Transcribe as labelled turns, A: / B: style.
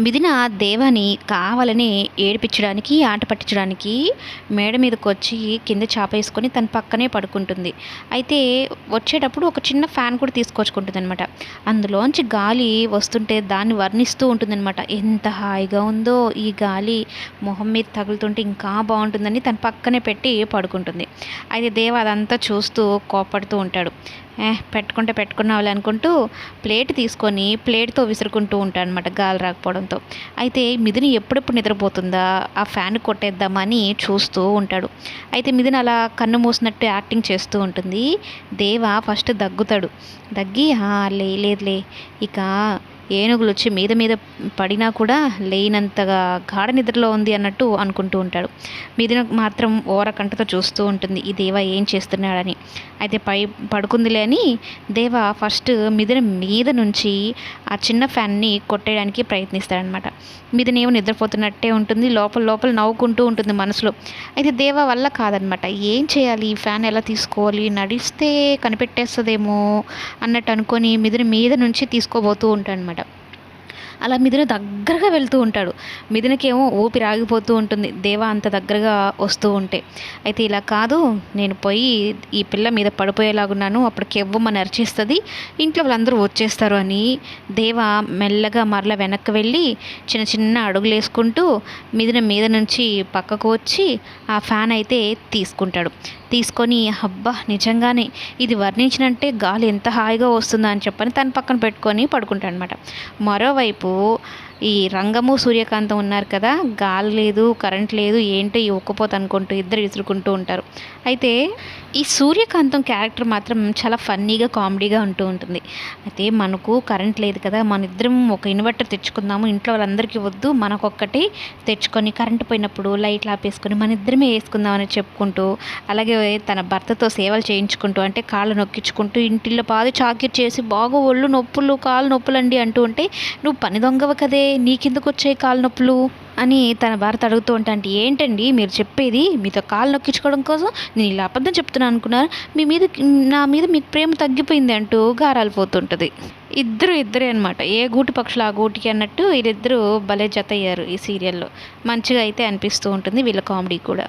A: మిథున దేవాని కావాలని ఏడిపించడానికి ఆట పట్టించడానికి మేడ మీదకి వచ్చి కింద చాప వేసుకొని తన పక్కనే పడుకుంటుంది. అయితే వచ్చేటప్పుడు ఒక చిన్న ఫ్యాన్ కూడా తీసుకొచ్చుకుంటుంది అనమాట అందులోంచి గాలి వస్తుంటే దాన్ని వర్ణిస్తూ ఉంటుందన్నమాట. ఎంత హాయిగా ఉందో ఈ గాలి. మొహం మీద తగులుతుంటే ఇంకా బాగుంటుందని తన పక్కనే పెట్టి పడుకుంటుంది. అయితే దేవ అదంతా చూస్తూ కోపడుతూ ఉంటాడు. పెట్టుకుంటే పెట్టుకున్నావులే అనుకుంటూ ప్లేట్ తీసుకొని ప్లేట్తో విసురుకుంటూ ఉంటాను అనమాట గాలి రాకపోవడంతో. అయితే మిథుని ఎప్పుడెప్పుడు నిద్రపోతుందా? ఆ ఫ్యాన్ కొట్టేద్దామని చూస్తూ ఉంటాడు. అయితే మిథున్ అలా కన్ను మూసినట్టు యాక్టింగ్ చేస్తూ ఉంటుంది. దేవ ఫస్ట్ దగ్గుతాడు. దగ్గి లే లేదులే. ఇక ఏనుగులు వచ్చి మీద మీద పడినా కూడా లేనంతగా గాఢ నిద్రలో ఉంది అన్నట్టు అనుకుంటూ ఉంటాడు. మిథున మాత్రం ఓరకంటతో చూస్తూ ఉంటుంది ఈ దేవ ఏం చేస్తున్నాడని. అయితే పై పడుకుందిలే అని దేవ ఫస్ట్ మిథున మీద నుంచి ఆ చిన్న ఫ్యాన్ని కొట్టేయడానికి ప్రయత్నిస్తాడనమాట మిథున ఏమో నిద్రపోతున్నట్టే ఉంటుంది లోపల లోపల నవ్వుకుంటూ ఉంటుంది మనసులో. అయితే దేవ వల్ల కాదనమాట ఏం చేయాలి? ఈ ఫ్యాన్ ఎలా తీసుకోవాలి? నడిస్తే కనిపెట్టేస్తుందేమో అన్నట్టు అనుకొని మిథున మీద నుంచి తీసుకోబోతూ ఉంటాడనమాట అలా మిథున దగ్గరగా వెళ్తూ ఉంటాడు. మిథునకేమో ఊపిరి ఆగిపోతూ ఉంటుంది. దేవ అంత దగ్గరగా వస్తూ ఉంటే. అయితే ఇలా కాదు నేను పోయి ఈ పిల్ల మీద పడిపోయేలాగున్నాను. అప్పుడు కెవ్వమని అరిచేస్తుంది ఇంట్లో వాళ్ళందరూ వచ్చేస్తారు అని దేవ మెల్లగా మరల వెనక్కి వెళ్ళి చిన్న చిన్న అడుగులు వేసుకుంటూ మిథున మీద నుంచి పక్కకు వచ్చి ఆ ఫ్యాన్ అయితే తీసుకుంటాడు. తీసుకొని అబ్బా నిజంగానే ఇది వర్ణించినంటే గాలి ఎంత హాయిగా వస్తుందా అని చెప్పని తన పక్కన పెట్టుకొని పడుకుంటాడు అనమాట మరోవైపు ఈ రంగము సూర్యకాంతం ఉన్నారు కదా గాలి లేదు కరెంట్ లేదు ఏంటో ఈ ఒక్కపోత అనుకుంటూ ఇద్దరు విసురుకుంటూ ఉంటారు. అయితే ఈ సూర్యకాంతం క్యారెక్టర్ మాత్రం చాలా ఫన్నీగా కామెడీగా ఉంటూ ఉంటుంది. అయితే మనకు కరెంట్ లేదు కదా మన ఇద్దరం ఒక ఇన్వర్టర్ తెచ్చుకుందాము ఇంట్లో వాళ్ళందరికీ వద్దు మనకొక్కటి తెచ్చుకొని కరెంట్ పోయినప్పుడు లైట్లు ఆపేసుకొని మన ఇద్దరమే వేసుకుందామని చెప్పుకుంటూ అలాగే తన భర్తతో సేవలు చేయించుకుంటూ అంటే కాళ్ళు నొక్కించుకుంటూ ఇంటిల్లో పాది చాకిరి చేసి బాగా ఒళ్ళు నొప్పులు కాళ్ళు నొప్పులండి అంటూ ఉంటే నువ్వు పని దొంగవ కదే నీకెందుకు వచ్చాయి కాళ్ళు నొప్పులు? అని తన భర్త అడుగుతూ ఉంటా అంటే ఏంటండి మీరు చెప్పేది? మీతో కాళ్ళు నొక్కించుకోవడం కోసం నేను ఇలా అబద్ధం చెప్తున్నాను అనుకున్నారు. మీ మీద నా మీద మీకు ప్రేమ తగ్గిపోయింది అంటూ గారాలిపోతుంటుంది ఇద్దరు ఇద్దరే అనమాట ఏ గూటి పక్షులు ఆ గూటికి అన్నట్టు వీళ్ళిద్దరూ భలే జత అయ్యారు ఈ సీరియల్లో. మంచిగా అయితే అనిపిస్తూ ఉంటుంది వీళ్ళ కామెడీ కూడా.